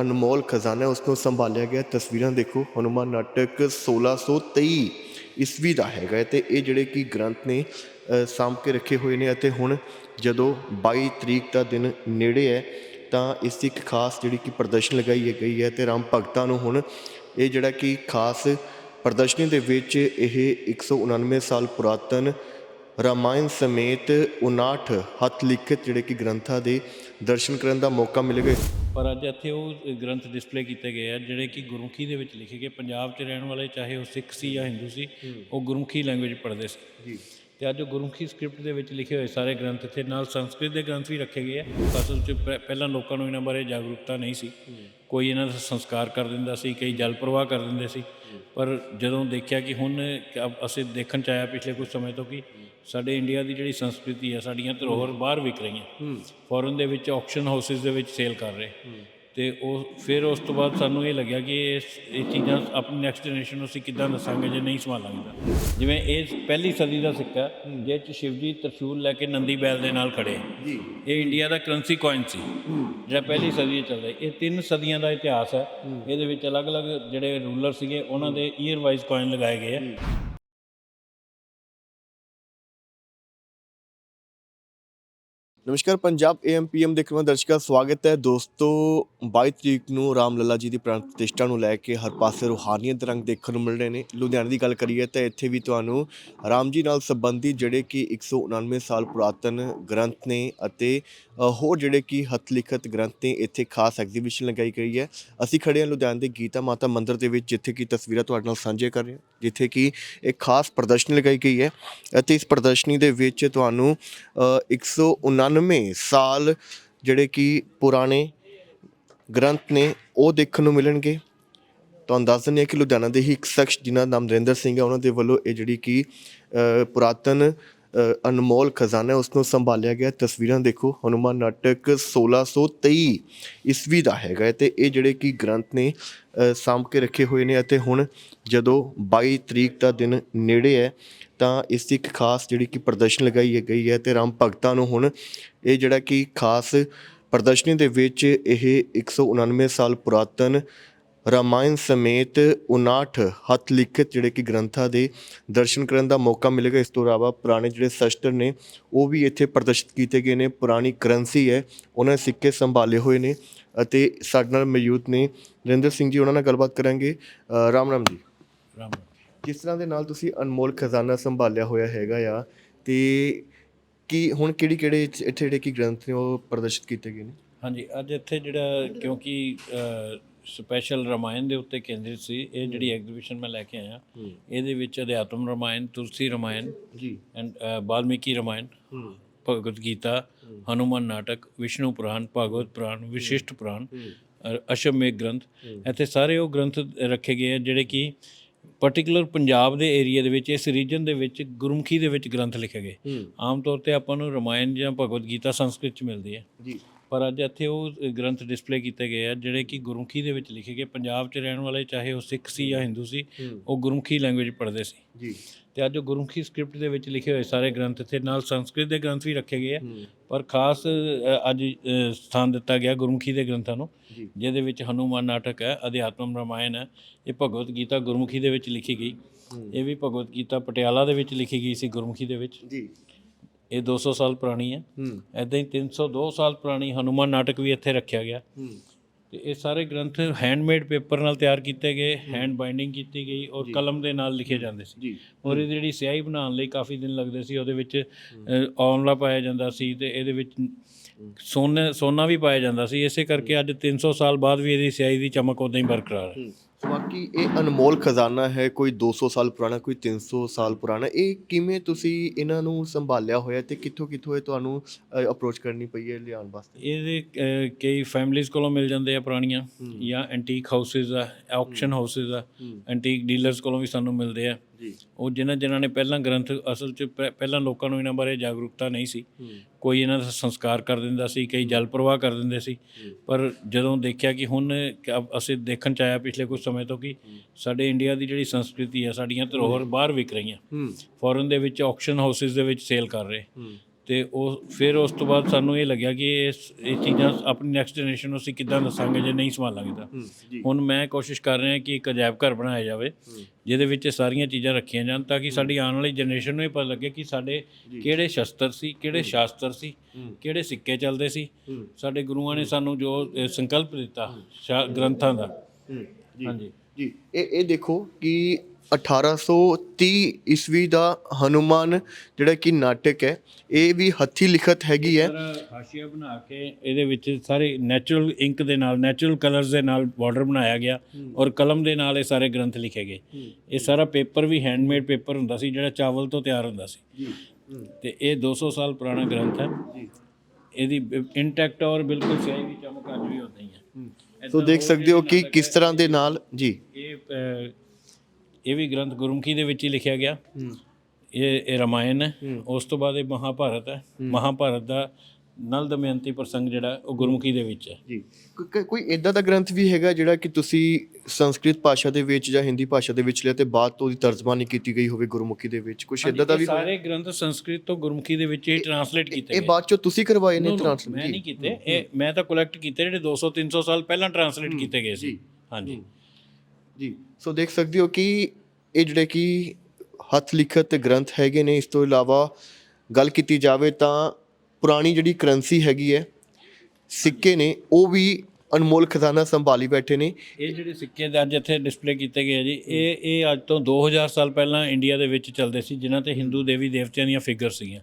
ਅਨਮੋਲ ਖਜ਼ਾਨਾ ਉਸ ਨੂੰ ਸੰਭਾਲਿਆ ਗਿਆ। ਤਸਵੀਰਾਂ ਦੇਖੋ, ਹਨੂਮਾਨ ਨਾਟਕ 1623 ਈਸਵੀ ਦਾ ਹੈਗਾ ਹੈ ਤੇ ਇਹ ਜਿਹੜੇ ਕਿ ਗ੍ਰੰਥ ਨੇ ਸਾਂਭ ਕੇ ਰੱਖੇ ਹੋਏ ਨੇ ਅਤੇ ਹੁਣ ਜਦੋਂ 22 ਤਰੀਕ ਦਾ ਦਿਨ ਨੇੜੇ ਹੈ, ਤਾਂ ਇਸ ਦੀ ਇੱਕ ਖਾਸ ਜਿਹੜੀ ਕਿ ਪ੍ਰਦਰਸ਼ਨ ਲਗਾਈ ਗਈ ਹੈ ਤੇ ਰਾਮ ਭਗਤਾਂ ਨੂੰ ਹੁਣ ਇਹ ਜਿਹੜਾ ਕਿ ਖਾਸ ਪ੍ਰਦਰਸ਼ਨੀ ਦੇ ਵਿੱਚ ਇਹ 199 ਸਾਲ ਪੁਰਾਤਨ ਰਾਮਾਇਣ ਸਮੇਤ 59 ਹੱਥ ਲਿਖਤ ਜਿਹੜੇ ਕਿ ਗ੍ਰੰਥਾਂ ਦੇ ਦਰਸ਼ਨ ਕਰਨ ਦਾ ਮੌਕਾ ਮਿਲੇਗਾ ਪਰ ਅੱਜ ਇੱਥੇ ਉਹ ਗ੍ਰੰਥ ਡਿਸਪਲੇ ਕੀਤੇ ਗਏ ਆ ਜਿਹੜੇ ਕਿ ਗੁਰਮੁਖੀ ਦੇ ਵਿੱਚ ਲਿਖੇ ਗਏ। ਪੰਜਾਬ 'ਚ ਰਹਿਣ ਵਾਲੇ ਚਾਹੇ ਉਹ ਸਿੱਖ ਸੀ ਜਾਂ ਹਿੰਦੂ ਸੀ ਉਹ ਗੁਰਮੁਖੀ ਲੈਂਗੁਏਜ ਪੜ੍ਹਦੇ ਸੀ। ਜੀ। ਤੇ ਅੱਜ ਉਹ ਗੁਰਮੁਖੀ ਸਕ੍ਰਿਪਟ ਦੇ ਵਿੱਚ ਲਿਖੇ ਹੋਏ ਸਾਰੇ ਗ੍ਰੰਥ ਇੱਥੇ ਨਾਲ ਸੰਸਕ੍ਰਿਤ ਦੇ ਗ੍ਰੰਥ ਵੀ ਰੱਖੇ ਗਏ ਆ। ਅਸਲ 'ਚ ਪਹਿ- ਪਹਿਲਾਂ ਲੋਕਾਂ ਨੂੰ ਇਹਨਾਂ ਬਾਰੇ ਜਾਗਰੂਕਤਾ ਨਹੀਂ ਸੀ। ਕੋਈ ਇਹਨਾਂ ਦਾ ਸੰਸਕਾਰ ਕਰ ਦਿੰਦਾ ਸੀ ਕਈ ਜਲ ਪ੍ਰਵਾਹ ਕਰ ਦਿੰਦੇ ਸੀ। ਪਰ ਜਦੋਂ ਦੇਖਿਆ ਕਿ ਹੁਣ ਅਸੀਂ ਦੇਖਣ ਚ ਆਇਆ ਪਿਛਲੇ ਕੁਝ ਸਮੇਂ ਤੋਂ ਕਿ ਸਾਡੇ ਇੰਡੀਆ ਦੀ ਜਿਹੜੀ ਸੰਸਕ੍ਰਿਤੀ ਆ ਸਾਡੀਆਂ ਧਰੋਹਰ ਬਾਹਰ ਵਿਕ ਰਹੀਆਂ। ਫੋਰਨ ਦੇ ਵਿੱਚ ਆਕਸ਼ਨ ਹਾਊਸਿਸ ਦੇ ਵਿੱਚ ਸੇਲ ਕਰ ਰਹੇ। ਤੇ ਉਹ ਫਿਰ ਉਸ ਤੋਂ ਬਾਅਦ ਸਾਨੂੰ ਇਹ ਲੱਗਿਆ ਕਿ ਇਹ ਇਹ ਚੀਜ਼ਾਂ ਆਪਣੀ ਨੈਕਸਟ ਜਨਰੇਸ਼ਨ ਨੂੰ ਅਸੀਂ ਕਿੱਦਾਂ ਦੱਸਾਂਗੇ ਜੇ ਨਹੀਂ ਸੰਭਾਲਾਂਗੇ ਜਿਵੇਂ ਇਹ ਪਹਿਲੀ ਸਦੀ ਦਾ ਸਿੱਕਾ ਜਿਹ ਚ ਸ਼ਿਵਜੀ ਤਰਸ਼ੂਲ ਲੈ ਕੇ ਨੰਦੀ ਬੈਲ ਦੇ ਨਾਲ ਖੜੇ ਜੀ। ਇਹ ਇੰਡੀਆ ਦਾ ਕਰੰਸੀ ਕੋਇਨ ਸੀ। ਜਿਹੜਾ ਪਹਿਲੀ ਸਦੀ 'ਚ ਚੱਲਦਾ ਇਹ ਤਿੰਨ ਸਦੀਆਂ ਦਾ ਇਤਿਹਾਸ ਹੈ। ਇਹਦੇ ਵਿੱਚ ਅਲੱਗ-ਅਲੱਗ ਜਿਹੜੇ ਰੂਲਰ ਸੀਗੇ ਉਹਨਾਂ ਦੇ ਈਅਰ ਵਾਈਜ਼ ਕੋਇਨ ਲਗਾਏ ਗਏ ਆ ਨਮਸਕਾਰ, ਪੰਜਾਬ ਏਐਮਪੀਐਮ ਦੇਖ ਰਹੇ ਦਰਸ਼ਕਾਂ ਸਵਾਗਤ ਹੈ। ਦੋਸਤੋ 22 ਤਰੀਕ ਨੂੰ ਰਾਮ ਲੱਲਾ ਜੀ ਦੀ ਪ੍ਰਾਣ ਪ੍ਰਤਿਸ਼ਠਾ ਨੂੰ ਲੈ ਕੇ ਹਰ ਪਾਸੇ ਰੂਹਾਨੀਅਤ ਦੇ ਰੰਗ ਦੇਖਣ ਨੂੰ ਮਿਲ ਰਹੇ ਨੇ। ਲੁਧਿਆਣੇ ਦੀ ਗੱਲ ਕਰੀਏ ਤਾਂ ਇੱਥੇ ਵੀ ਤੁਹਾਨੂੰ ਰਾਮ ਜੀ ਨਾਲ ਸੰਬੰਧਿਤ ਜਿਹੜੇ ਕਿ 199 ਸਾਲ ਪੁਰਾਤਨ ਗ੍ਰੰਥ ਨੇ ਅਤੇ ਹੋਰ ਜਿਹੜੇ ਕਿ ਹੱਥ ਲਿਖਤ ਗ੍ਰੰਥ ਨੇ ਇੱਥੇ ਖਾਸ ਐਗਜ਼ੀਬਿਸ਼ਨ ਲਗਾਈ ਗਈ ਹੈ। ਅਸੀਂ ਖੜੇ ਹਾਂ ਲੁਧਿਆਣੇ ਦੇ ਗੀਤਾ ਮਾਤਾ ਮੰਦਿਰ ਦੇ ਵਿੱਚ ਜਿੱਥੇ ਕਿ ਤਸਵੀਰਾਂ ਤੁਹਾਡੇ ਨਾਲ ਸਾਂਝੇ ਕਰ ਰਹੇ ਹਾਂ ਜਿੱਥੇ ਕਿ ਇੱਕ ਖਾਸ ਪ੍ਰਦਰਸ਼ਨੀ ਲਗਾਈ ਗਈ ਹੈ ਅਤੇ ਇਸ ਪ੍ਰਦਰਸ਼ਨੀ ਦੇ ਵਿੱਚ ਤੁਹਾਨੂੰ ਅ, 199 ਸਾਲ ਜਿਹੜੇ ਕਿ ਪੁਰਾਣੇ ਗ੍ਰੰਥ ਨੇ ਉਹ ਦੇਖਣ ਨੂੰ ਮਿਲਣਗੇ। ਤੁਹਾਨੂੰ ਦੱਸ ਦਿੰਦੇ ਹਾਂ ਕਿ ਲੁਧਿਆਣਾ ਦੇ ਹੀ ਇੱਕ ਸ਼ਖਸ ਜਿਨ੍ਹਾਂ ਦਾ ਨਾਮ ਨਰਿੰਦਰ ਸਿੰਘ ਹੈ ਉਹਨਾਂ ਦੇ ਵੱਲੋਂ ਇਹ ਜਿਹੜੀ ਕਿ ਪੁਰਾਤਨ ਅਨਮੋਲ ਖਜ਼ਾਨਾ ਹੈ, ਉਸ ਨੂੰ ਸੰਭਾਲਿਆ ਗਿਆ। ਤਸਵੀਰਾਂ ਦੇਖੋ ਹਨੂਮਾਨ ਨਾਟਕ 1623 ਈਸਵੀ ਦਾ ਹੈਗਾ ਹੈ ਤੇ ਇਹ ਜਿਹੜੇ ਕਿ ਗ੍ਰੰਥ ਨੇ ਸਾਂਭ ਕੇ ਰੱਖੇ ਹੋਏ ਨੇ ਅਤੇ ਹੁਣ ਜਦੋਂ 22 ਤਰੀਕ ਦਾ ਦਿਨ ਨੇੜੇ ਹੈ ਤਾਂ ਇਸ ਦੀ ਇੱਕ ਖਾਸ ਜਿਹੜੀ ਕਿ ਪ੍ਰਦਰਸ਼ਨ ਲਗਾਈ ਗਈ ਹੈ ਤੇ ਰਾਮ ਭਗਤਾਂ ਨੂੰ ਹੁਣ ਇਹ ਜਿਹੜਾ ਕਿ ਖਾਸ ਪ੍ਰਦਰਸ਼ਨੀ ਦੇ ਵਿੱਚ ਇਹ 199 ਸਾਲ ਪੁਰਾਤਨ ਰਾਮਾਇਣ ਸਮੇਤ 59 ਹੱਥ ਲਿਖਤ ਜਿਹੜੇ ਕਿ ਗ੍ਰੰਥਾਂ ਦੇ ਦਰਸ਼ਨ ਕਰਨ ਦਾ ਮੌਕਾ ਮਿਲੇਗਾ ਇਸ ਤੋਂ ਇਲਾਵਾ ਪੁਰਾਣੇ ਜਿਹੜੇ ਸ਼ਸਤਰ ਨੇ ਉਹ ਵੀ ਇੱਥੇ ਪ੍ਰਦਰਸ਼ਿਤ ਕੀਤੇ ਗਏ ਨੇ। ਪੁਰਾਣੀ ਕਰੰਸੀ ਹੈ ਉਹਨਾਂ ਦੇ ਸਿੱਕੇ ਸੰਭਾਲੇ ਹੋਏ ਨੇ ਅਤੇ ਸਾਡੇ ਨਾਲ ਮੌਜੂਦ ਨੇ ਨਰਿੰਦਰ ਸਿੰਘ ਜੀ ਉਹਨਾਂ ਨਾਲ ਗੱਲਬਾਤ ਕਰਾਂਗੇ। ਰਾਮ ਰਾਮ ਜੀ। ਰਾਮ ਕਿਸ ਤਰ੍ਹਾਂ ਦੇ ਨਾਲ ਤੁਸੀਂ ਅਨਮੋਲ ਖਜ਼ਾਨਾ ਸੰਭਾਲਿਆ ਹੋਇਆ ਹੈਗਾ ਆ ਤੇ ਕੀ ਹੁਣ ਕਿਹੜੀ ਕਿਹੜੇ ਇੱਥੇ ਜਿਹੜੇ ਕਿ ਗ੍ਰੰਥ ਨੇ ਉਹ ਪ੍ਰਦਰਸ਼ਿਤ ਕੀਤੇ ਗਏ ਨੇ? ਹਾਂਜੀ ਅੱਜ ਇੱਥੇ ਜਿਹੜਾ ਕਿਉਂਕਿ ਸਪੈਸ਼ਲ ਰਮਾਇਣ ਦੇ ਉੱਤੇ ਕੇਂਦਰਿਤ ਸੀ। ਇਹ ਜਿਹੜੀ ਐਗਜ਼ੀਬਿਸ਼ਨ ਮੈਂ ਲੈ ਕੇ ਆਇਆ। ਇਹਦੇ ਵਿੱਚ ਅਧਿਆਤਮ ਰਮਾਇਣ ਤੁਲਸੀ ਰਮਾਇਣ ਜੀ। ਐਂਡ ਵਾਲਮੀਕੀ ਰਮਾਇਣ ਭਗਵਦ ਗੀਤਾ ਹਨੂਮਨ ਨਾਟਕ ਵਿਸ਼ਨੂੰ ਪੁਰਾਣ ਭਾਗਵਤ ਪੁਰਾਣ ਵਿਸ਼ਿਸ਼ਟ ਪੁਰਾਣ ਅ- ਅਸ਼ਵਮੇਘ ਗ੍ਰੰਥ। ਇੱਥੇ ਸਾਰੇ ਉਹ ਗ੍ਰੰਥ ਰੱਖੇ ਗਏ ਆ ਜਿਹੜੇ ਕਿ ਪਾਰਟਿਕੂਲਰ ਪੰਜਾਬ ਦੇ ਏਰੀਆ ਦੇ ਵਿੱਚ ਇਸ ਰੀਜਨ ਦੇ ਵਿੱਚ ਗੁਰਮੁਖੀ ਦੇ ਵਿੱਚ ਗ੍ਰੰਥ ਲਿਖੇ ਗਏ। ਆਮ ਤੌਰ ਤੇ ਆਪਾਂ ਨੂੰ ਰਮਾਇਣ ਜਾਂ ਭਗਵਦ ਗੀਤਾ ਸੰਸਕ੍ਰਿਤ ਚ ਮਿਲਦੀ ਹੈ। ਜੀ। ਪਰ ਅੱਜ ਇੱਥੇ ਉਹ ਗ੍ਰੰਥ ਡਿਸਪਲੇ ਕੀਤੇ ਗਏ ਆ ਜਿਹੜੇ ਕਿ ਗੁਰਮੁਖੀ ਦੇ ਵਿੱਚ ਲਿਖੇ ਗਏ। ਪੰਜਾਬ 'ਚ ਰਹਿਣ ਵਾਲੇ ਚਾਹੇ ਉਹ ਸਿੱਖ ਸੀ ਜਾਂ ਹਿੰਦੂ ਸੀ ਉਹ ਗੁਰਮੁਖੀ ਲੈਂਗੁਏਜ ਪੜ੍ਹਦੇ ਸੀ। ਜੀ। ਤੇ ਅੱਜ ਉਹ ਗੁਰਮੁਖੀ ਸਕ੍ਰਿਪਟ ਦੇ ਵਿੱਚ ਲਿਖੇ ਹੋਏ ਸਾਰੇ ਗ੍ਰੰਥ ਇੱਥੇ ਨਾਲ ਸੰਸਕ੍ਰਿਤ ਦੇ ਗ੍ਰੰਥ ਵੀ ਰੱਖੇ ਗਏ ਆ। ਪਰ ਖਾਸ ਅੱਜ ਸਥਾਨ ਦਿੱਤਾ ਗਿਆ ਗੁਰਮੁਖੀ ਦੇ ਗ੍ਰੰਥਾਂ ਨੂੰ। ਜਿਹਦੇ ਵਿੱਚ ਹਨੂਮਾਨ ਨਾਟਕ ਹੈ ਅਧਿਆਤਮ ਰਾਮਾਇਣ ਹੈ ਇਹ ਭਗਵਤ ਗੀਤਾ ਗੁਰਮੁਖੀ ਦੇ ਵਿੱਚ ਲਿਖੀ ਗਈ। ਇਹ ਵੀ ਭਗਵਤ ਗੀਤਾ ਪਟਿਆਲਾ ਦੇ ਵਿੱਚ ਲਿਖੀ ਗਈ ਸੀ ਗੁਰਮੁਖੀ ਦੇ ਵਿੱਚ। ਜੀ। ਇਹ 200 ਸਾਲ ਪੁਰਾਣੀ ਹੈ। ਐਦਾਂ ਹੀ 302 ਸਾਲ ਪੁਰਾਣੀ ਹਨੂਮਾਨ ਨਾਟਕ ਵੀ ਇੱਥੇ ਰੱਖਿਆ ਗਿਆ। ਤੇ ਇਹ ਸਾਰੇ ਗ੍ਰੰਥ ਹੈਂਡਮੇਡ ਪੇਪਰ ਨਾਲ ਤਿਆਰ ਕੀਤੇ ਗਏ ਹੈਂਡ ਬਾਈਂਡਿੰਗ ਕੀਤੀ ਗਈ ਔਰ ਕਲਮ ਦੇ ਨਾਲ ਲਿਖੇ ਜਾਂਦੇ ਸੀ। ਔਰ ਇਹਦੀ ਜਿਹੜੀ ਸਿਆਹੀ ਬਣਾਉਣ ਲਈ ਕਾਫੀ ਦਿਨ ਲੱਗਦੇ ਸੀ। ਉਹਦੇ ਵਿੱਚ ਆਂਵਲਾ ਪਾਇਆ ਜਾਂਦਾ ਸੀ ਤੇ ਇਹਦੇ ਵਿੱਚ ਸੋਨੇ ਸੋਨਾ ਵੀ ਪਾਇਆ ਜਾਂਦਾ ਸੀ। ਇਸੇ ਕਰਕੇ ਅੱਜ 300 ਸਾਲ ਬਾਅਦ ਵੀ ਇਹਦੀ ਸਿਆਹੀ ਦੀ ਚਮਕ ਉਦਾਂ ਹੀ ਬਰਕਰਾਰ ਹੈ। ਬਾਕੀ ਇਹ ਅਨਮੋਲ ਖਜ਼ਾਨਾ ਹੈ ਕੋਈ 200 ਸਾਲ ਪੁਰਾਣਾ ਕੋਈ 300 ਸਾਲ ਪੁਰਾਣਾ। ਇਹ ਕਿਵੇਂ ਤੁਸੀਂ ਇਹਨਾਂ ਨੂੰ ਸੰਭਾਲਿਆ ਹੋਇਆ ਤੇ ਕਿੱਥੋਂ ਕਿੱਥੋਂ ਇਹ ਤੁਹਾਨੂੰ ਅਪਰੋਚ ਕਰਨੀ ਪਈ ਹੈ ਲਿਆਉਣ ਵਾਸਤੇ? ਇਹਦੇ ਕਈ ਫੈਮਲੀਆਂ ਕੋਲੋਂ ਮਿਲ ਜਾਂਦੇ ਆ ਪੁਰਾਣੀਆਂ ਜਾਂ ਐਂਟੀਕ ਹਾਊਸਿਸ ਆ ਆਕਸ਼ਨ ਹਾਊਸਿਸ ਆ ਐਂਟੀਕ ਡੀਲਰਸ ਕੋਲੋਂ ਵੀ ਸਾਨੂੰ ਮਿਲਦੇ ਆ। ਜੀ। ਉਹ ਜਿਨ੍ਹਾਂ ਜਿਨ੍ਹਾਂ ਨੇ ਪਹਿਲਾਂ ਗ੍ਰੰਥ ਅਸਲ 'ਚ ਪਹਿ- ਪਹਿਲਾਂ ਲੋਕਾਂ ਨੂੰ ਇਹਨਾਂ ਬਾਰੇ ਜਾਗਰੂਕਤਾ ਨਹੀਂ ਸੀ। ਕੋਈ ਇਹਨਾਂ ਦਾ ਸੰਸਕਾਰ ਕਰ ਦਿੰਦਾ ਸੀ ਕਈ ਜਲ ਪ੍ਰਵਾਹ ਕਰ ਦਿੰਦੇ ਸੀ। ਪਰ ਜਦੋਂ ਦੇਖਿਆ ਕਿ ਹੁਣ ਅਸੀਂ ਦੇਖਣ ਚ ਆਇਆ ਪਿਛਲੇ ਕੁਝ ਸਮੇਂ ਤੋਂ ਕਿ ਸਾਡੇ ਇੰਡੀਆ ਦੀ ਜਿਹੜੀ ਸੰਸਕ੍ਰਿਤੀ ਹੈ ਸਾਡੀਆਂ ਧਰੋਹਰ ਬਾਹਰ ਵਿਕ ਰਹੀਆਂ। ਫੋਰਨ ਦੇ ਵਿੱਚ ਆਕਸ਼ਨ ਹਾਊਸਿਸ ਦੇ ਵਿੱਚ ਸੇਲ ਕਰ ਰਹੇ। ਤੇ ਉਹ ਫਿਰ ਉਸ ਤੋਂ ਬਾਅਦ ਸਾਨੂੰ ਇਹ ਲੱਗਿਆ ਕਿ ਇਸ ਇਹ ਚੀਜ਼ਾਂ ਆਪਣੀ ਨੈਕਸਟ ਜਨਰੇਸ਼ਨ ਨੂੰ ਅਸੀਂ ਕਿੱਦਾਂ ਦੱਸਾਂਗੇ ਜੇ ਨਹੀਂ ਸੰਭਾਲਾਂਗੇ ਤਾਂ ਹੁਣ ਮੈਂ ਕੋਸ਼ਿਸ਼ ਕਰ ਰਿਹਾ ਕਿ ਇੱਕ ਅਜਾਇਬ ਘਰ ਬਣਾਇਆ ਜਾਵੇ ਜਿਹਦੇ ਵਿੱਚ ਇਹ ਸਾਰੀਆਂ ਚੀਜ਼ਾਂ ਰੱਖੀਆਂ ਜਾਣ ਤਾਂ ਕਿ ਸਾਡੀ ਆਉਣ ਵਾਲੀ ਜਨਰੇਸ਼ਨ ਨੂੰ ਇਹ ਪਤਾ ਲੱਗੇ ਕਿ ਸਾਡੇ ਕਿਹੜੇ ਸ਼ਸਤਰ ਸੀ ਕਿਹੜੇ ਸ਼ਾਸਤਰ ਸੀ ਕਿਹੜੇ ਸਿੱਕੇ ਚੱਲਦੇ ਸੀ। ਸਾਡੇ ਗੁਰੂਆਂ ਨੇ ਸਾਨੂੰ ਜੋ ਇਹ ਸੰਕਲਪ ਦਿੱਤਾ ਗ੍ਰੰਥਾਂ ਦਾ। ਹਾਂਜੀ। ਜੀ ਇਹ ਇਹ ਦੇਖੋ ਕਿ 1830 ਈਸਵੀ ਦਾ ਹਨੂਮਾਨ ਜਿਹੜਾ ਕਿ ਨਾਟਕ ਹੈ ਇਹ ਵੀ ਹੱਥੀ ਲਿਖਤ ਹੈਗੀ ਹੈ। ਹਾਸ਼ੀਆ ਬਣਾ ਕੇ ਇਹਦੇ ਵਿੱਚ ਸਾਰੇ ਨੈਚੁਰਲ ਇੰਕ ਦੇ ਨਾਲ ਨੈਚੁਰਲ ਕਲਰਸ ਦੇ ਨਾਲ ਬਾਰਡਰ ਬਣਾਇਆ ਗਿਆ ਔਰ ਕਲਮ ਦੇ ਨਾਲ ਇਹ ਸਾਰੇ ਗ੍ਰੰਥ ਲਿਖੇ ਗਏ। ਇਹ ਸਾਰਾ ਪੇਪਰ ਵੀ ਹੈਂਡਮੇਡ ਪੇਪਰ ਹੁੰਦਾ ਸੀ ਜਿਹੜਾ ਚਾਵਲ ਤੋਂ ਤਿਆਰ ਹੁੰਦਾ ਸੀ। ਜੀ। ਤੇ ਇਹ 200 ਸਾਲ ਪੁਰਾਣਾ ਗ੍ਰੰਥ ਹੈ। ਜੀ। ਇਹਦੀ ਇੰਟੈਕਟ ਔਰ ਬਿਲਕੁਲ ਸਿਆਹੀ ਦੀ ਚਮਕ ਅੱਜ ਵੀ ਉਦਾਂ ਹੀ। ਹੈ। ਸੋ ਦੇਖ ਸਕਦੇ ਹੋ ਕਿ ਕਿਸ ਤਰ੍ਹਾਂ ਦੇ ਨਾਲ ਜੀ। ਇਹ ਅਹ, ਇਹ ਵੀ ਗ੍ਰੰਥ ਗੁਰਮੁਖੀ ਦੇ ਵਿੱਚ ਹੀ ਲਿਖਿਆ ਗਿਆ। ਇਹ ਇਹ ਰਾਮਾਇਣ ਹੈ। ਉਸ ਤੋਂ ਬਾਅਦ ਇਹ ਮਹਾਭਾਰਤ ਹੈ। ਮਹਾਭਾਰਤ ਦਾ ਨਲ ਦਮਯੰਤੀ ਪ੍ਰਸੰਗ ਜਿਹੜਾ ਉਹ ਗੁਰਮੁਖੀ ਦੇ ਵਿੱਚ ਹੈ। ਜੀ। ਕੋਈ ਇਦਾਂ ਦਾ ਗ੍ਰੰਥ ਵੀ ਹੈਗਾ ਜਿਹੜਾ ਕਿ ਤੁਸੀਂ ਸੰਸਕ੍ਰਿਤ ਭਾਸ਼ਾ ਦੇ ਵਿੱਚ ਜਾਂ ਹਿੰਦੀ ਭਾਸ਼ਾ ਦੇ ਵਿੱਚ ਲਿਆ ਤੇ ਬਾਅਦ ਤੋਂ ਉਹਦੀ ਤਰਜਮਾਨੀ ਕੀਤੀ ਗਈ ਹੋਵੇ ਗੁਰਮੁਖੀ ਦੇ ਵਿੱਚ? ਕੁਝ ਇਦਾਂ ਦਾ ਇਹ ਵੀ? ਸਾਰੇ ਗ੍ਰੰਥ ਸੰਸਕ੍ਰਿਤ ਤੋਂ ਗੁਰਮੁਖੀ ਦੇ ਵਿੱਚ ਹੀ ਟਰਾਂਸਲੇਟ ਕੀਤੇ ਇਹ ਗਏ। ਬਾਅਦ ਚੋਂ ਤੁਸੀਂ ਕਰਵਾਏ ਨੇ ਟ੍ਰਾਂਸਲੇਟ ਮੈਂ ਨਹੀਂ ਕੀਤੇ। ਇਹ ਮੈਂ ਤਾਂ ਕਲੈਕਟ ਕੀਤੇ ਜਿਹੜੇ 200 300 ਸਾਲ ਪਹਿਲਾਂ ਟਰਾਂਸਲੇਟ ਕੀਤੇ ਗਏ ਸੀ। ਹਾਂਜੀ। ਜੀ। ਸੋ ਦੇਖ ਸਕਦੇ ਹੋ ਕਿ ਇਹ ਜਿਹੜੇ ਕਿ ਹੱਥ ਲਿਖਤ ਗ੍ਰੰਥ ਹੈਗੇ ਨੇ ਇਸ ਤੋਂ ਇਲਾਵਾ ਗੱਲ ਕੀਤੀ ਜਾਵੇ ਤਾਂ ਪੁਰਾਣੀ ਜਿਹੜੀ ਕਰੰਸੀ ਹੈਗੀ ਹੈ ਸਿੱਕੇ ਨੇ ਉਹ ਵੀ ਅਨਮੋਲ ਖਜ਼ਾਨਾ ਸੰਭਾਲੀ ਬੈਠੇ ਨੇ। ਇਹ ਜਿਹੜੇ ਸਿੱਕੇ ਦੇ ਅੱਜ ਇੱਥੇ ਡਿਸਪਲੇ ਕੀਤੇ ਗਏ ਆ ਜੀ ਇਹ ਇਹ ਅੱਜ ਤੋਂ 2000 ਸਾਲ ਪਹਿਲਾਂ ਇੰਡੀਆ ਦੇ ਵਿੱਚ ਚੱਲਦੇ ਸੀ ਜਿਨ੍ਹਾਂ ਤੇ ਹਿੰਦੂ ਦੇਵੀ ਦੇਵਤਿਆਂ ਦੀਆਂ ਫਿਗਰ ਸੀਗੀਆਂ।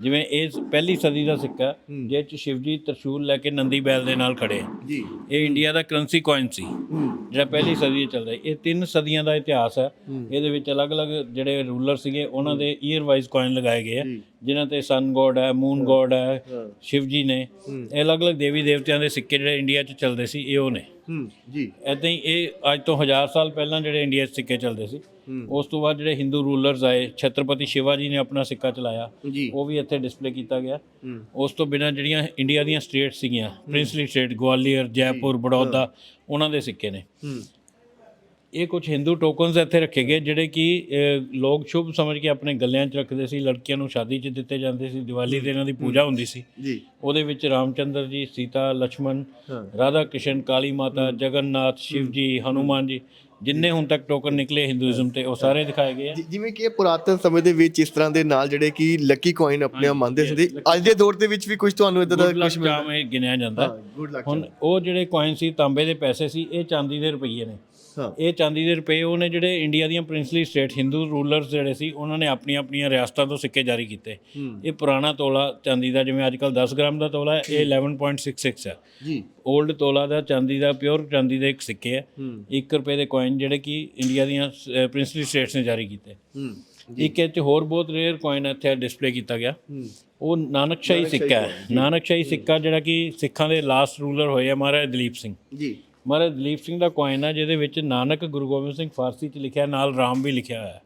ਜਿਵੇਂ ਇਹ ਪਹਿਲੀ ਸਦੀ ਦਾ ਸਿੱਕਾ ਜਿਹ ਚ ਸ਼ਿਵਜੀ ਤਰਸ਼ੂਲ ਲੈ ਕੇ ਨੰਦੀ ਬੈਲ ਦੇ ਨਾਲ ਖੜੇ ਜੀ। ਇਹ ਇੰਡੀਆ ਦਾ ਕਰੰਸੀ ਕੋਇਨ ਸੀ। ਜਿਹੜਾ ਪਹਿਲੀ ਸਦੀ 'ਚ ਚੱਲਦਾ। ਇਹ ਤਿੰਨ ਸਦੀਆਂ ਦਾ ਇਤਿਹਾਸ ਹੈ। ਇਹਦੇ ਵਿੱਚ ਅਲੱਗ-ਅਲੱਗ ਜਿਹੜੇ ਰੂਲਰ ਸੀਗੇ ਉਹਨਾਂ ਦੇ ਈਅਰ ਵਾਈਜ਼ ਕੋਇਨ ਲਗਾਏ ਗਏ ਆ ਜਿਨ੍ਹਾਂ ਤੇ ਸਨ ਗੋਡ ਹੈ ਮੂਨ ਗੋਡ ਹੈ ਸ਼ਿਵਜੀ ਨੇ। ਇਹ ਅਲੱਗ-ਅਲੱਗ ਦੇਵੀ ਦੇਵਤਿਆਂ ਦੇ ਸਿੱਕੇ ਜਿਹੜੇ ਇੰਡੀਆ 'ਚ ਚੱਲਦੇ ਸੀ ਇਹ ਉਹ ਨੇ। ਹੂੰ ਜੀ। ਐਦਾਂ ਹੀ ਇਹ ਅੱਜ ਤੋਂ ਹਜ਼ਾਰ ਸਾਲ ਪਹਿਲਾਂ ਜਿਹੜੇ ਇੰਡੀਆ 'ਚ ਸਿੱਕੇ ਚੱਲਦੇ ਸੀ ਉਸ ਤੋਂ ਬਾਅਦ ਜਿਹੜੇ ਹਿੰਦੂ ਰੂਲਰਸ ਆਏ ਛਤਰਪਤੀ ਸ਼ਿਵਾਜੀ ਨੇ ਆਪਣਾ ਸਿੱਕਾ ਚਲਾਇਆ ਜੀ। ਉਹ ਵੀ ਇੱਥੇ ਡਿਸਪਲੇ ਕੀਤਾ ਗਿਆ। ਉਸ ਤੋਂ ਬਿਨਾਂ ਜਿਹੜੀਆਂ ਇੰਡੀਆ ਦੀਆਂ ਸਟੇਟ ਸੀਗੀਆਂ ਪ੍ਰਿੰਸਲੀ ਸਟੇਟ ਗਵਾਲੀਅਰ ਜੈਪੁਰ ਬੜੌਦਾ ਉਹਨਾਂ ਦੇ ਸਿੱਕੇ ਨੇ। ਇਹ ਕੁਝ ਹਿੰਦੂ ਟੋਕਨਸ ਇੱਥੇ ਰੱਖੇ ਗਏ ਜਿਹੜੇ ਕਿ ਲੋਕ ਸ਼ੁਭ ਸਮਝ ਕੇ ਆਪਣੇ ਗੱਲਿਆਂ 'ਚ ਰੱਖਦੇ ਸੀ ਲੜਕੀਆਂ ਨੂੰ ਸ਼ਾਦੀ 'ਚ ਦਿੱਤੇ ਜਾਂਦੇ ਸੀ ਦੀਵਾਲੀ ਦੇ ਇਹਨਾਂ ਦੀ ਪੂਜਾ ਹੁੰਦੀ ਸੀ। ਜੀ। ਉਹਦੇ ਵਿੱਚ ਰਾਮਚੰਦਰ ਜੀ ਸੀਤਾ ਲక్ష్మణ ਰਾਧਾ ਕ੍ਰਿਸ਼ਨ ਕਾਲੀ ਮਾਤਾ ਜਗਨਨਾਥ ਸ਼ਿਵ ਜੀ ਹਨੂਮਾਨ ਜੀ ਜਿੰਨੇ ਹੁਣ ਤੱਕ ਟੋਕਨ ਨਿਕਲੇ ਹਿੰਦੂਇਜ਼ਮ ਤੇ ਉਹ ਸਾਰੇ ਦਿਖਾਏ ਗਏ ਆ। ਜਿਵੇਂ ਕਿ ਪੁਰਾਤਨ ਸਮੇਂ ਦੇ ਵਿੱਚ ਇਸ ਤਰ੍ਹਾਂ ਦੇ ਨਾਲ ਜਿਹੜੇ ਕਿ ਲੱਕੀ ਕੋਇਨ ਆਪਣੇ ਮੰਨਦੇ ਸੀ। ਅੱਜ ਦੇ ਦੌਰ ਦੇ ਵਿੱਚ ਵੀ ਕੁਝ ਤੁਹਾਨੂੰ ਇਦਾਂ ਦਾ ਕੁਝ ਮਿਲਦਾ ਗਿਣਿਆ ਜਾਂਦਾ। ਹੁਣ ਉਹ ਜਿਹੜੇ ਕੋਇਨ ਸੀ ਤਾਂਬੇ ਦੇ ਪੈਸੇ ਸੀ ਇਹ ਚਾਂਦੀ ਦੇ ਰੁਪਈਏ ਨੇ। ਇਹ ਚਾਂਦੀ ਦੇ ਰੁਪਏ ਉਹਨੇ ਜਿਹੜੇ ਇੰਡੀਆ ਦੀਆਂ ਪ੍ਰਿੰਸਲੀ ਸਟੇਟ ਹਿੰਦੂ ਰੂਲਰਸ ਜਿਹੜੇ ਸੀ ਉਹਨਾਂ ਨੇ ਆਪਣੀਆਂ ਆਪਣੀਆਂ ਰਿਆਸਤਾਂ ਤੋਂ ਸਿੱਕੇ ਜਾਰੀ ਕੀਤੇ। ਇਹ ਪੁਰਾਣਾ ਤੋਲਾ ਚਾਂਦੀ ਦਾ ਜਿਵੇਂ ਅੱਜਕੱਲ 10 ਗ੍ਰਾਮ ਦਾ ਤੋਲਾ ਇਹ 11.66 ਹੈ। ਜੀ। 올ਡ ਤੋਲਾ ਦਾ ਚਾਂਦੀ ਦਾ ਪਿਓਰ ਚਾਂਦੀ ਦਾ ਇੱਕ ਸਿੱਕੇ ਹੈ। 1 ਰੁਪਏ ਦੇ ਕੋਇਨ ਜਿਹੜੇ ਕਿ ਇੰਡੀਆ ਦੀਆਂ ਪ੍ਰਿੰਸਲੀ ਸਟੇਟਸ ਨੇ ਜਾਰੀ ਕੀਤੇ। ਇੱਕ ਇਹ 'ਚ ਹੋਰ ਬਹੁਤ ਰੇਅਰ ਕੋਇਨ ਇੱਥੇ ਡਿਸਪਲੇ ਕੀਤਾ ਗਿਆ। ਉਹ ਨਾਨਕਸ਼ਾਹੀ ਸਿੱਕਾ ਹੈ। ਨਾਨਕਸ਼ਾਹੀ ਸਿੱਕਾ ਜਿਹੜਾ ਕਿ ਸਿੱਖਾਂ ਦੇ ਲਾਸਟ ਰੂਲਰ ਹੋਏ ਆ ਮਹਾਰਾਜ ਦਲੀਪ ਸਿੰਘ। ਜੀ। ਮਹਾਰਾਜ ਦਲੀਪ ਸਿੰਘ ਦਾ ਕੋਇਨ ਹੈ ਜਿਹਦੇ ਵਿੱਚ ਨਾਨਕ ਗੁਰੂ ਗੋਬਿੰਦ ਸਿੰਘ ਫਾਰਸੀ 'ਚ ਲਿਖਿਆ ਨਾਲ ਰਾਮ ਵੀ ਲਿਖਿਆ ਹੋਇਆ ਹੈ।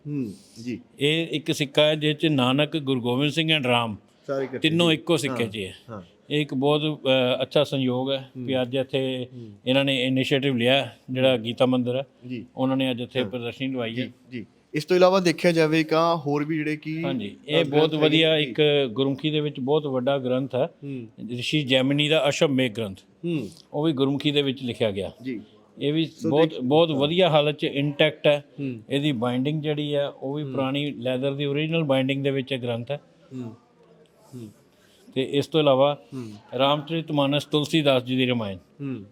ਜੀ। ਇਹ ਇੱਕ ਸਿੱਕਾ ਹੈ ਜਿਸ 'ਚ ਨਾਨਕ ਗੁਰੂ ਗੋਬਿੰਦ ਸਿੰਘ ਐਂਡ ਰਾਮ ਤਿੰਨੋਂ ਇੱਕੋ ਸਿੱਕੇ 'ਚ ਹੈ ਹਾਂ। ਇਹ ਇੱਕ ਬਹੁਤ ਅੱਛਾ ਸੰਯੋਗ ਹੈ ਕਿ ਅੱਜ ਇੱਥੇ ਇਹਨਾਂ ਨੇ ਇਨੀਸ਼ੀਏਟਿਵ ਲਿਆ ਜਿਹੜਾ ਗੀਤਾ ਮੰਦਿਰ ਹੈ। ਜੀ। ਉਹਨਾਂ ਨੇ ਅੱਜ ਇੱਥੇ ਪ੍ਰਦਰਸ਼ਨੀ ਲਵਾਈ ਹੈ। ਜੀ। ਇਸ ਤੋਂ ਇਲਾਵਾ ਦੇਖਿਆ ਜਾਵੇਗਾ ਹੋਰ ਵੀ ਜਿਹੜੇ ਕਿ ਹਾਂਜੀ ਇਹ ਬਹੁਤ ਵਧੀਆ ਇੱਕ ਗੁਰਮੁਖੀ ਦੇ ਵਿੱਚ ਬਹੁਤ ਵੱਡਾ ਗ੍ਰੰਥ ਹੈ। ਰਿਸ਼ੀ ਜੈਮਨੀ ਦਾ ਅਸ਼ਵਮੇਘ ਗ੍ਰੰਥ। ਹੂੰ। ਉਹ ਵੀ ਗੁਰਮੁਖੀ ਦੇ ਵਿੱਚ ਲਿਖਿਆ ਗਿਆ। ਜੀ। ਇਹ ਵੀ ਬਹੁਤ ਬਹੁਤ ਵਧੀਆ ਹਾਲਤ 'ਚ ਇੰਟੈਕਟ ਹੈ। ਇਹਦੀ ਬਾਈਂਡਿੰਗ ਜਿਹੜੀ ਹੈ ਉਹ ਵੀ ਪੁਰਾਣੀ ਲੈਦਰ ਦੀ ਓਰੀਜਨਲ ਬਾਈਂਡਿੰਗ ਦੇ ਵਿੱਚ ਗ੍ਰੰਥ ਹੈ। ਤੇ ਇਸ ਤੋਂ ਇਲਾਵਾ ਰਾਮਚਰਿਤਮਾਨਸ ਤੁਲਸੀਦਾਸ ਜੀ ਦੀ ਰਮਾਇਣ।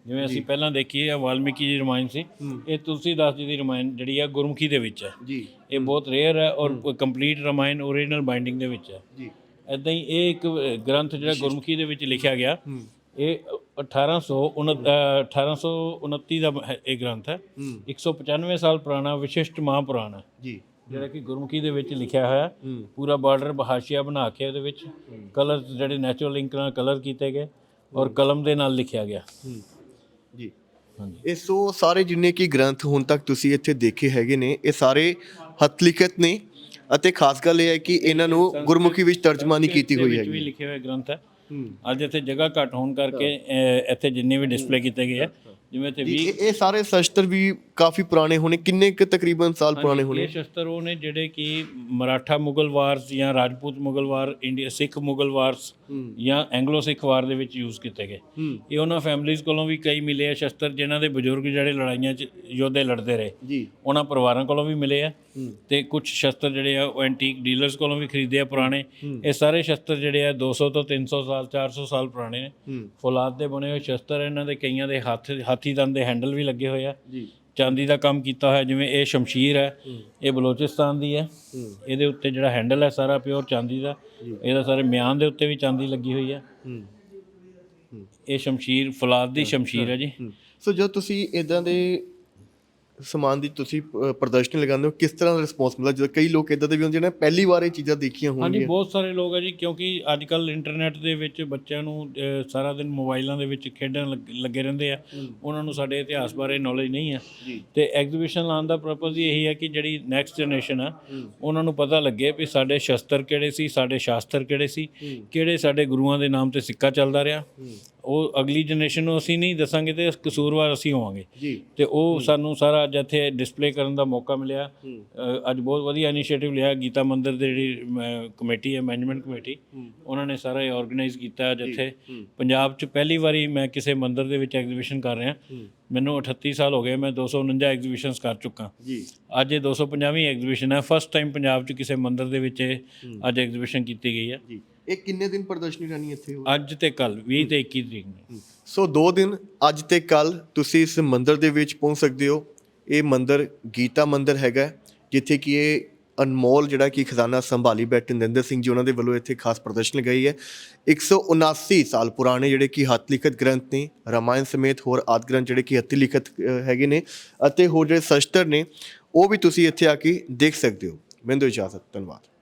ਜਿਵੇਂ ਅਸੀਂ ਪਹਿਲਾਂ ਦੇਖੀ ਹੈ ਵਾਲਮੀਕੀ ਜੀ ਦੀ ਰਮਾਇਣ ਸੀ। ਇਹ ਤੁਲਸੀਦਾਸ ਜੀ ਦੀ ਰਮਾਇਣ ਜਿਹੜੀ ਹੈ ਗੁਰਮੁਖੀ ਦੇ ਵਿੱਚ ਹੈ। ਜੀ। ਇਹ ਬਹੁਤ ਰੇਅਰ ਹੈ ਔਰ ਕੰਪਲੀਟ ਰਮਾਇਣ ਓਰੀਜਨਲ ਬਾਈਂਡਿੰਗ ਦੇ ਵਿੱਚ ਹੈ। ਜੀ। ਇਦਾਂ ਹੀ ਇਹ ਇੱਕ ਗ੍ਰੰਥ ਜਿਹੜਾ ਗੁਰਮੁਖੀ ਦੇ ਵਿੱਚ ਲਿਖਿਆ ਗਿਆ। ਇਹ 1829 1829 ਦਾ ਹੈ- ਇਹ ਗ੍ਰੰਥ ਹੈ। ਹੂੰ। 195 ਸਾਲ ਪੁਰਾਣਾ ਵਿਸ਼ਿਸ਼ਟ ਮਹਾਪੁਰਾਣ ਹੈ। ਜੀ। ਜਿਹੜਾ ਕਿ ਗੁਰਮੁਖੀ ਦੇ ਵਿੱਚ ਲਿਖਿਆ ਹੋਇਆ ਹੈ। ਹੂੰ। ਪੂਰਾ ਬਾਰਡਰ ਬਹਾਸ਼ੀਆ ਬਣਾ ਕੇ ਉਹਦੇ ਵਿੱਚ ਕਲਰ ਜਿਹੜੇ ਨੈਚੁਰਲ ਇੰਕ ਨਾਲ ਕਲਰ ਕੀਤੇ ਗਏ ਔਰ ਕਲਮ ਦੇ ਨਾਲ ਲਿਖਿਆ ਗਿਆ। ਹੂੰ। ਜੀ। ਹਾਂਜੀ। ਇਹ ਸੋ ਸਾਰੇ ਜਿੰਨੇ ਕੀ ਗ੍ਰੰਥ ਹੁਣ ਤੱਕ ਤੁਸੀਂ ਇੱਥੇ ਦੇਖੇ ਹੈਗੇ ਨੇ ਇਹ ਸਾਰੇ ਹੱਥ ਲਿਖਤ ਨੇ ਅਤੇ ਖਾਸ ਗੱਲ ਇਹ ਹੈ ਕਿ ਇਹਨਾਂ ਨੂੰ ਗੁਰਮੁਖੀ ਵਿੱਚ ਤਰਜਮਾਨੀ ਕੀਤੀ ਹੋਈ ਹੈਗੀ ਵੀ ਲਿਖੇ ਹੋਏ ਗ੍ਰੰਥ ਹੈ ਹੂੰ। ਅੱਜ ਇੱਥੇ ਜਗ੍ਹਾ ਘੱਟ ਹੋਣ ਕਰਕੇ ਇੱਥੇ ਜਿੰਨੇ ਵੀ ਡਿਸਪਲੇ ਕੀਤੇ ਗਏ ਆ ਜਿਵੇਂ ਜੀ, 20 ਇਹ ਸਾਰੇ ਸ਼ਸਤਰ ਵੀ ਕਾਫੀ ਪੁਰਾਣੇ ਹੋਣੇ ਕਿੰਨੇ ਕੁ ਤਕਰੀਬਨ ਸਾਲ ਪੁਰਾਣੇ ਹੋਣੇ? ਇਹ ਸ਼ਸਤਰ ਉਹ ਨੇ ਜਿਹੜੇ ਕਿ ਮਰਾਠਾ ਮੁਗਲ ਵਾਰਸ ਜਾਂ Rajput Mughal war India Sikh Mughal wars ਜਾਂ ਐਂਗਲੋ ਸਿੱਖ ਵਾਰ ਦੇ ਵਿੱਚ ਯੂਜ਼ ਕੀਤੇ ਗਏ। ਇਹ ਉਹਨਾਂ ਫੈਮਿਲੀਜ਼ ਕੋਲੋਂ ਵੀ ਕਈ ਮਿਲੇ ਆ ਸ਼ਸਤਰ ਜਿਨ੍ਹਾਂ ਦੇ ਬਜ਼ੁਰਗ ਜਿਹੜੇ ਲੜਾਈਆਂ 'ਚ ਯੋਧੇ ਲੜਦੇ ਰਹੇ। ਜੀ। ਉਹਨਾਂ ਪਰਿਵਾਰਾਂ ਕੋਲੋਂ ਵੀ ਮਿਲੇ ਆ ਤੇ ਕੁਝ ਸ਼ਸਤਰ ਜਿਹੜੇ ਆ ਉਹ ਐਂਟੀਕ ਡੀਲਰਸ ਕੋਲੋਂ ਵੀ ਖਰੀਦੇ ਆ ਪੁਰਾਣੇ। ਇਹ ਸਾਰੇ ਸ਼ਸਤਰ ਜਿਹੜੇ ਆ 200 ਤੋਂ 300 ਸਾਲ 400 ਸਾਲ ਪੁਰਾਣੇ ਨੇ। ਫੌਲਾਦ ਦੇ ਬਣੇ ਹੋਏ ਸ਼ਸਤਰ ਇਹਨਾਂ ਦੇ ਕਈਆਂ ਦੇ ਹੱਥ ਹਾਥੀ ਦੰਦ ਦੇ ਹੈਂਡਲ ਵੀ ਲੱਗੇ ਹੋਏ ਆ। ਜੀ। ਚਾਂਦੀ ਦਾ ਕੰਮ ਕੀਤਾ ਹੋਇਆ ਜਿਵੇਂ ਇਹ ਸ਼ਮਸ਼ੀਰ ਹੈ ਇਹ ਬਲੋਚਿਸਤਾਨ ਦੀ ਹੈ। ਇਹਦੇ ਉੱਤੇ ਜਿਹੜਾ ਹੈਂਡਲ ਹੈ ਸਾਰਾ ਪਿਓਰ ਚਾਂਦੀ ਦਾ। ਇਹਦਾ ਸਾਰੇ ਮਿਆਨ ਦੇ ਉੱਤੇ ਵੀ ਚਾਂਦੀ ਲੱਗੀ ਹੋਈ ਹੈ। ਇਹ ਸ਼ਮਸ਼ੀਰ ਫੌਲਾਦ ਦੀ ਸ਼ਮਸ਼ੀਰ ਹੈ ਜੀ। ਸੋ ਜਦ ਤੁਸੀਂ ਇਦਾਂ ਦੇ ਸਮਾਨ ਦੀ ਤੁਸੀਂ ਅ, ਪ੍ਰਦਰਸ਼ਨੀ ਲਗਾਉਂਦੇ ਹੋ ਕਿਸ ਤਰ੍ਹਾਂ ਦਾ ਰਿਸਪੌਂਸ ਮਿਲਦਾ? ਜਦੋਂ ਕਈ ਲੋਕ ਇਦਾਂ ਦੇ ਵੀ ਹੁੰਦੇ ਨੇ ਪਹਿਲੀ ਵਾਰ ਇਹ ਚੀਜ਼ਾਂ ਦੇਖੀਆਂ ਹਾਂਜੀ ਹੋਣਗੀਆਂ। ਬਹੁਤ ਸਾਰੇ ਲੋਕ ਹੈ ਜੀ ਕਿਉਂਕਿ ਅੱਜ ਕੱਲ ਇੰਟਰਨੈਟ ਦੇ ਵਿੱਚ ਬੱਚਿਆਂ ਨੂੰ ਅਹ, ਸਾਰਾ ਦਿਨ ਮੋਬਾਈਲਾਂ ਦੇ ਵਿੱਚ ਖੇਡਣ ਲੱਗ- ਲੱਗੇ ਰਹਿੰਦੇ ਆ। ਉਹਨਾਂ ਨੂੰ ਸਾਡੇ ਇਤਿਹਾਸ ਬਾਰੇ ਨੌਲੇਜ ਨਹੀਂ ਹੈ ਤੇ ਐਗਜ਼ੀਬਿਸ਼ਨ ਲਾਉਣ ਦਾ ਪਰਪਸ ਹੀ ਇਹੀ ਹੈ ਕਿ ਜਿਹੜੀ ਨੈਕਸਟ ਜਨਰੇਸ਼ਨ ਆ ਉਹਨਾਂ ਨੂੰ ਪਤਾ ਲੱਗੇ ਵੀ ਸਾਡੇ ਸ਼ਸਤਰ ਕਿਹੜੇ ਸੀ ਸਾਡੇ ਸ਼ਾਸਤਰ ਕਿਹੜੇ ਸੀ ਕਿਹੜੇ ਸਾਡੇ ਗੁਰੂਆਂ ਦੇ ਨਾਮ ਤੇ ਸਿੱਕਾ ਚੱਲਦਾ ਰਿਹਾ। ਉਹ ਅਗਲੀ ਜਨਰੇਸ਼ਨ ਨੂੰ ਅਸੀਂ ਨਹੀਂ ਦੱਸਾਂਗੇ ਤੇ ਕਸੂਰਵਾਰ ਅਸੀਂ ਹੋਵਾਂਗੇ। ਜੀ। ਤੇ ਉਹ ਸਾਨੂੰ ਸਾਰਾ ਅੱਜ ਇੱਥੇ ਡਿਸਪਲੇ ਕਰਨ ਦਾ ਮੌਕਾ ਮਿਲਿਆ। ਅੱਜ ਬਹੁਤ ਵਧੀਆ ਇਨੀਸ਼ੀਏਟਿਵ ਲਿਆ। ਗੀਤਾ ਮੰਦਿਰ ਦੇ ਜਿਹੜੀ ਕਮੇਟੀ ਹੈ ਮੈਨੇਜਮੈਂਟ ਕਮੇਟੀ ਉਹਨਾਂ ਨੇ ਸਾਰਾ ਇਹ ਆਰਗੇਨਾਈਜ਼ ਕੀਤਾ ਅੱਜ ਇੱਥੇ। ਪੰਜਾਬ 'ਚ ਪਹਿਲੀ ਵਾਰੀ ਮੈਂ ਕਿਸੇ ਮੰਦਿਰ ਦੇ ਵਿੱਚ ਐਗਜ਼ੀਬਿਸ਼ਨ ਕਰ ਰਿਹਾ। ਮੈਨੂੰ 38 ਸਾਲ ਹੋ ਗਏ ਮੈਂ 249 ਐਗਜ਼ੀਬਿਸ਼ਨਸ ਕਰ ਚੁੱਕਾ। ਜੀ। ਅੱਜ ਇਹ 250ਵੀਂ ਐਗਜ਼ੀਬਿਸ਼ਨ ਹੈ। ਫਸਟ ਟਾਈਮ ਪੰਜਾਬ 'ਚ ਕਿਸੇ ਮੰਦਿਰ ਦੇ ਵਿੱਚ ਅੱਜ ਐਗਜ਼ੀਬਿਸ਼ਨ ਕੀਤੀ ਗਈ ਹੈ। ਜੀ। ਇਹ ਕਿੰਨੇ ਦਿਨ ਪ੍ਰਦਰਸ਼ਨੀ ਰਹਿਣੀ ਇੱਥੇ ਅੱਜ ਤੇ ਕੱਲ 20 ਤੇ 21 ਤਰੀਕ ਨੂੰ। ਸੋ ਦੋ ਦਿਨ ਅੱਜ ਤੇ ਕੱਲ ਤੁਸੀਂ ਇਸ ਮੰਦਿਰ ਦੇ ਵਿੱਚ ਪਹੁੰਚ ਸਕਦੇ ਹੋ। ਇਹ ਮੰਦਿਰ ਗੀਤਾ ਮੰਦਿਰ ਹੈਗਾ ਹੈ, ਜਿੱਥੇ ਕਿ ਇਹ ਅਨਮੋਲ ਜਿਹੜਾ ਕਿ ਖਜ਼ਾਨਾ ਸੰਭਾਲੀ ਬੈਠੇ ਨਰਿੰਦਰ ਸਿੰਘ ਜੀ ਉਹਨਾਂ ਦੇ ਵੱਲੋਂ ਇੱਥੇ ਖਾਸ ਪ੍ਰਦਰਸ਼ਨ ਲਗਾਈ ਹੈ। 179 ਸਾਲ ਪੁਰਾਣੇ ਜਿਹੜੇ ਕਿ ਹੱਥ ਲਿਖਤ ਗ੍ਰੰਥ ਨੇ ਰਾਮਾਇਣ ਸਮੇਤ ਹੋਰ ਆਦਿ ਗ੍ਰੰਥ ਜਿਹੜੇ ਕਿ ਹੱਥੀ ਲਿਖਤ ਹੈਗੇ ਨੇ ਅਤੇ ਹੋਰ ਜਿਹੜੇ ਸ਼ਸਤਰ ਨੇ ਉਹ ਵੀ ਤੁਸੀਂ ਇੱਥੇ ਆ ਕੇ ਦੇਖ ਸਕਦੇ ਹੋ। ਮੈਨੂੰ ਦਿਓ ਇਜਾਜ਼ਤ ਧੰਨਵਾਦ।